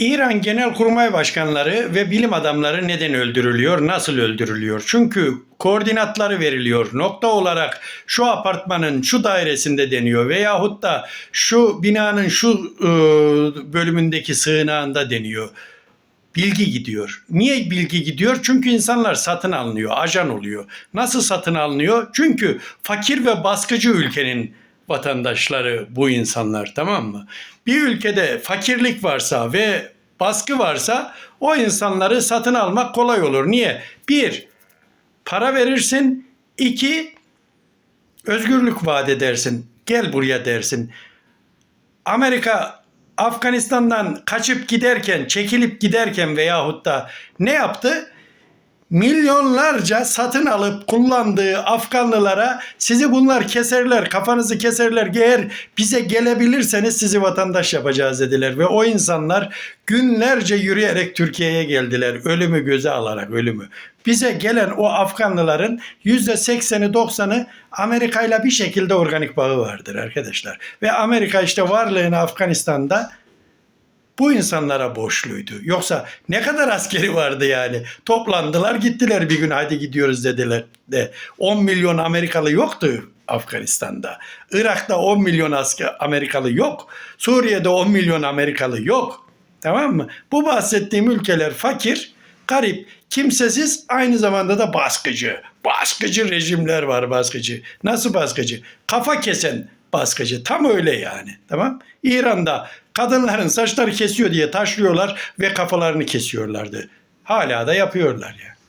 İran Genelkurmay Başkanları ve bilim adamları neden öldürülüyor, nasıl öldürülüyor? Çünkü koordinatları veriliyor. Nokta olarak şu apartmanın şu dairesinde deniyor veyahut da şu binanın şu e, bölümündeki sığınağında deniyor. Bilgi gidiyor. Niye bilgi gidiyor? Çünkü insanlar satın alınıyor, ajan oluyor. Nasıl satın alınıyor? Çünkü fakir ve baskıcı ülkenin vatandaşları bu insanlar tamam mı? Bir ülkede fakirlik varsa ve baskı varsa o insanları satın almak kolay olur. Niye? Bir, para verirsin. İki, özgürlük vaat edersin. Gel buraya dersin. Amerika Afganistan'dan kaçıp giderken, çekilip giderken veyahut da ne yaptı? Milyonlarca satın alıp kullandığı Afganlılara sizi bunlar keserler, kafanızı keserler. Eğer bize gelebilirseniz sizi vatandaş yapacağız dediler. Ve o insanlar günlerce yürüyerek Türkiye'ye geldiler. Ölümü göze alarak ölümü. Bize gelen o Afganlıların %80'i 90'ı Amerika ile bir şekilde organik bağı vardır arkadaşlar. Ve Amerika işte varlığını Afganistan'da bu insanlara borçluydu. Yoksa ne kadar askeri vardı yani. Toplandılar gittiler bir gün hadi gidiyoruz dediler de 10 milyon Amerikalı yoktu Afganistan'da. Irak'ta 10 milyon asker Amerikalı yok. Suriye'de 10 milyon Amerikalı yok. Tamam mı? Bu bahsettiğim ülkeler fakir, garip, kimsesiz aynı zamanda da baskıcı. Baskıcı rejimler var baskıcı. Nasıl baskıcı? Kafa kesen baskıcı. Tam öyle yani. Tamam? İran'da kadınların saçları kesiyor diye taşlıyorlar ve kafalarını kesiyorlardı. Hala da yapıyorlar yani.